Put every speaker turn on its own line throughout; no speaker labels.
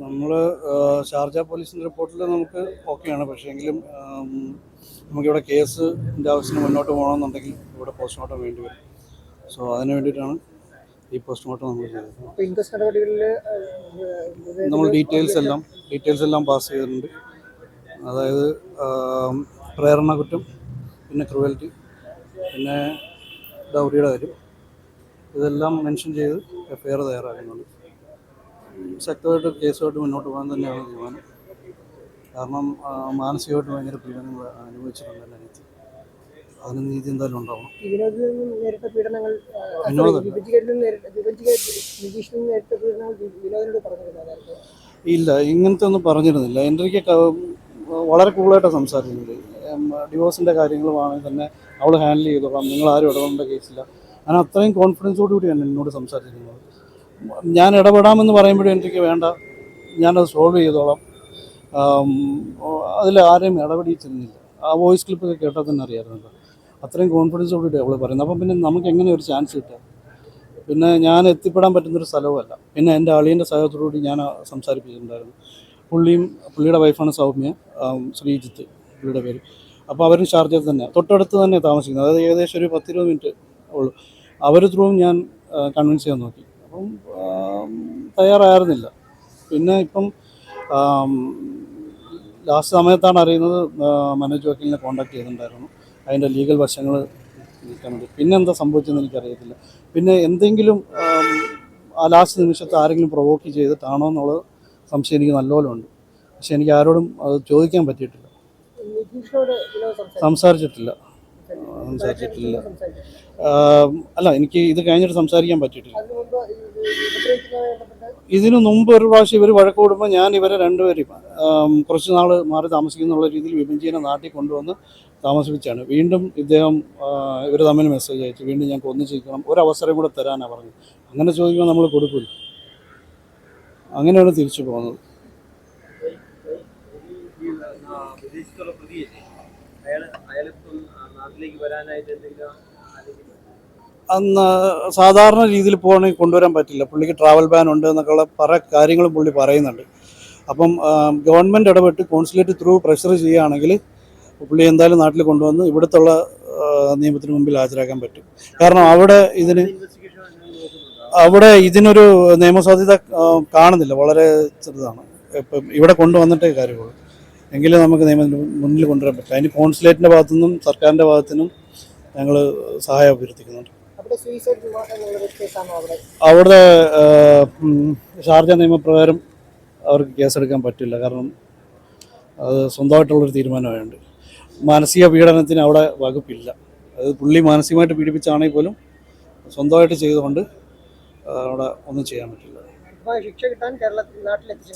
നമ്മൾ ഷാർജ പോലീസിന്റെ റിപ്പോർട്ടിൽ നമുക്ക് ഓക്കെയാണ്. പക്ഷേ എങ്കിലും നമുക്കിവിടെ കേസിന്റെ ആവശ്യത്തിന് മുന്നോട്ട് പോകണമെന്നുണ്ടെങ്കിൽ ഇവിടെ പോസ്റ്റ്മോർട്ടം വേണ്ടി വരും. സോ അതിന് വേണ്ടിയിട്ടാണ് ഈ പോസ്റ്റ്മോർട്ടം നമ്മൾ ചെയ്തത്. നമ്മൾ ഡീറ്റെയിൽസ് എല്ലാം ഡീറ്റെയിൽസ് എല്ലാം പാസ് ചെയ്തിട്ടുണ്ട്. അതായത് പ്രേരണ കുറ്റം പിന്നെ ക്രൂവൽറ്റി പിന്നെ ഡൗറിയുടെ കാര്യം. ഇതെല്ലാം മെൻഷൻ ചെയ്ത് എഫ് ഐ ആർ തയ്യാറാക്കുന്നുണ്ട്. ശക്തമായിട്ട് കേസുമായിട്ട് മുന്നോട്ട് പോകാൻ തന്നെയാണ് തീരുമാനം. കാരണം മാനസികമായിട്ട് ഭയങ്കര പീഡനം അനുഭവിച്ചിട്ടുണ്ട് എന്റെ അനിയത്തി അതിന് നീതി എന്തായാലും ഉണ്ടാവണം.
പീഡനങ്ങൾ പീഡനങ്ങൾ
ഇല്ല ഇങ്ങനത്തെ ഒന്നും പറഞ്ഞിരുന്നില്ല. എന്റെ വളരെ കൂളായിട്ടാണ് സംസാരിക്കുന്നത്. ഡിവോഴ്സിന്റെ കാര്യങ്ങളുമാണെങ്കിൽ തന്നെ അവൾ ഹാൻഡിൽ ചെയ്തോളാം. നിങ്ങൾ ആരും ഇടപെടേണ്ട കേസില്ല. ഞാൻ അത്രയും കോൺഫിഡൻസോടുകൂടിയാണ് എന്നോട് സംസാരിച്ചിരുന്നത്. ഞാൻ ഇടപെടാമെന്ന് പറയുമ്പോഴും എനിക്ക് വേണ്ട. ഞാനത് സോൾവ് ചെയ്തോളാം. അതിൽ ആരെയും ഇടപെടിച്ചിരുന്നില്ല ആ വോയിസ് ക്ലിപ്പൊക്കെ കേട്ടാൽ തന്നെ അറിയാറുണ്ട് അത്രയും കോൺഫിഡൻസോട് അവൾ പറയുന്നത്. അപ്പം പിന്നെ നമുക്ക് എങ്ങനെ ഒരു ചാൻസ് കിട്ടുക? പിന്നെ ഞാൻ എത്തിപ്പെടാൻ പറ്റുന്നൊരു സ്ഥലവുമല്ല. പിന്നെ എന്റെ അളിയന്റെ സഹായത്തോടുകൂടി ഞാൻ സംസാരിപ്പിച്ചിട്ടുണ്ടായിരുന്നു. പുള്ളിയും പുള്ളിയുടെ വൈഫാണ് സൗമ്യ ശ്രീജിത്ത് പുള്ളിയുടെ പേര്. അപ്പോൾ അവരും ഷാർജയിൽ തന്നെ തൊട്ടടുത്ത് തന്നെ താമസിക്കുന്നത്. അതായത് ഏകദേശം ഒരു പത്തിരുപത് മിനിറ്റ് ഉള്ളൂ. അവർ ത്രൂവും ഞാൻ കൺവിൻസ് ചെയ്യാൻ നോക്കി. അപ്പം തയ്യാറായിരുന്നില്ല. പിന്നെ ഇപ്പം ലാസ്റ്റ് സമയത്താണ് അറിയുന്നത് മനോജ് വക്കീലിനെ കോൺടാക്ട് ചെയ്തിട്ടുണ്ടായിരുന്നു. അതിന്റെ ലീഗൽ വശങ്ങൾ നിൽക്കാൻ വേണ്ടി. പിന്നെ എന്താ സംഭവിച്ചതെന്ന് എനിക്കറിയത്തില്ല. പിന്നെ എന്തെങ്കിലും ആ ലാസ്റ്റ് നിമിഷത്തെ ആരെങ്കിലും പ്രൊവോക്ക് ചെയ്തിട്ടാണോ എന്നുള്ളത് സംശയം എനിക്ക് നല്ലപോലെ ഉണ്ട് പക്ഷെ എനിക്ക് ആരോടും അത് ചോദിക്കാൻ പറ്റിയിട്ടില്ല. സംസാരിച്ചിട്ടില്ല. സംസാരിച്ചിട്ടില്ല.
സംസാരിച്ചു
അല്ല എനിക്ക് ഇത് കഴിഞ്ഞിട്ട് സംസാരിക്കാൻ പറ്റിയിട്ടില്ല. ഇതിനു മുമ്പ് ഒരു പ്രാവശ്യം ഇവർ വഴക്ക് കൂടുമ്പോൾ ഞാൻ ഇവരെ രണ്ടുപേരും കുറച്ച് നാൾ മാറി താമസിക്കുന്നുള്ള രീതിയിൽ വിഭജിനെ നാട്ടിൽ കൊണ്ടുവന്ന് താമസിപ്പിച്ചാണ്. വീണ്ടും ഇദ്ദേഹം ഇവർ തമ്മിൽ മെസ്സേജ് അയച്ചു. വീണ്ടും ഞങ്ങൾക്ക് ഒന്നിച്ചിരിക്കണം. ഒരു അവസരം കൂടെ തരാനാണ് പറഞ്ഞു അങ്ങനെ ചോദിക്കുമ്പോൾ നമ്മൾ കൊടുക്കില്ല അങ്ങനെയാണ് തിരിച്ചു പോകുന്നത്. അന്ന് സാധാരണ രീതിയിൽ പോകണമെങ്കിൽ കൊണ്ടുവരാൻ പറ്റില്ല. പുള്ളിക്ക് ട്രാവൽ ബാൻ ഉണ്ട് എന്നൊക്കെയുള്ള പല കാര്യങ്ങളും പുള്ളി പറയുന്നുണ്ട്. അപ്പം ഗവൺമെന്റ് ഇടപെട്ട് കോൺസുലേറ്റ് ത്രൂ പ്രഷർ ചെയ്യുകയാണെങ്കിൽ പുള്ളി എന്തായാലും നാട്ടിൽ കൊണ്ടുവന്ന് ഇവിടുത്തുള്ള നിയമത്തിന് മുമ്പിൽ ഹാജരാക്കാൻ പറ്റും. കാരണം അവിടെ ഇതിന് അവിടെ ഇതിനൊരു നിയമസാധ്യത കാണുന്നില്ല. വളരെ ചെറുതാണ്. ഇപ്പം ഇവിടെ കൊണ്ടുവന്നിട്ടേ കാര്യമുള്ളൂ. എങ്കിലും നമുക്ക് നിയമത്തിന് മുന്നിൽ കൊണ്ടുവരാൻ പറ്റും. അതിന് കോൺസുലേറ്റിന്റെ സർക്കാരിന്റെ സർക്കാരിന്റെ ഭാഗത്തുനിന്നും ഞങ്ങൾ സഹായം അഭ്യർത്ഥിക്കുന്നുണ്ട്.
അവിടെ
ഷാർജ നിയമപ്രകാരം അവർക്ക് കേസെടുക്കാൻ പറ്റില്ല. കാരണം അത് സ്വന്തമായിട്ടുള്ളൊരു തീരുമാനമായുണ്ട്. മാനസിക പീഡനത്തിന് അവിടെ വകുപ്പില്ല. അത് പുള്ളി മാനസികമായിട്ട് പീഡിപ്പിച്ചാണെങ്കിൽ പോലും സ്വന്തമായിട്ട് ചെയ്തുകൊണ്ട് അവിടെ ഒന്നും ചെയ്യാൻ പറ്റില്ല.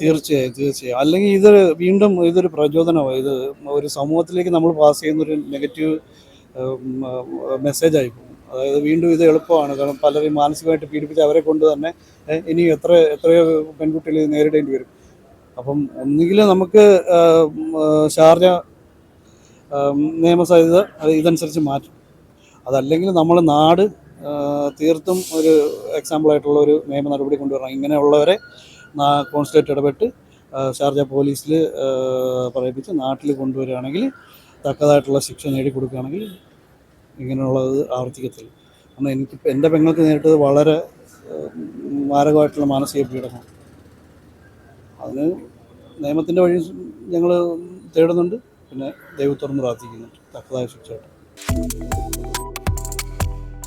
തീർച്ചയായും തീർച്ചയായും. അല്ലെങ്കിൽ ഇത് വീണ്ടും ഇതൊരു പ്രചോദനമാണ് ഇത് ഒരു സമൂഹത്തിലേക്ക് നമ്മൾ പാസ് ചെയ്യുന്ന ഒരു നെഗറ്റീവ് മെസ്സേജ് പോകും. അതായത് വീണ്ടും ഇത് എളുപ്പമാണ്. കാരണം പലരെയും മാനസികമായിട്ട് പീഡിപ്പിച്ച് അവരെ കൊണ്ട് തന്നെ ഇനി എത്ര എത്രയോ പെൺകുട്ടികൾ നേരിടേണ്ടി വരും. അപ്പം ഒന്നുകിൽ നമുക്ക് ഷാർജ നിയമസാധ്യത അത് ഇതനുസരിച്ച് മാറ്റും. അതല്ലെങ്കിൽ നമ്മൾ നാട് തീർത്തും ഒരു എക്സാമ്പിളായിട്ടുള്ള ഒരു നിയമ നടപടി കൊണ്ടുവരണം. ഇങ്ങനെയുള്ളവരെ കോൺസുലേറ്റ് ഇടപെട്ട് ഷാർജ പോലീസിൽ പറയിപ്പിച്ച് നാട്ടിൽ കൊണ്ടുവരികയാണെങ്കിൽ തക്കതായിട്ടുള്ള ശിക്ഷ നേടിക്കൊടുക്കുകയാണെങ്കിൽ ഇങ്ങനെയുള്ളത് ആവർത്തിക്കത്തില്ല. കാരണം എനിക്ക് എന്റെ പെങ്ങൾക്ക് നേരിട്ടത് വളരെ മാരകമായിട്ടുള്ള മാനസിക പീഡനം. അതിന് നിയമത്തിന്റെ വഴി ഞങ്ങൾ തേടുന്നുണ്ട്. പിന്നെ ദൈവത്തോടും പ്രാർത്ഥിക്കുന്നുണ്ട്. തക്കതായ ശിക്ഷയായിട്ട്.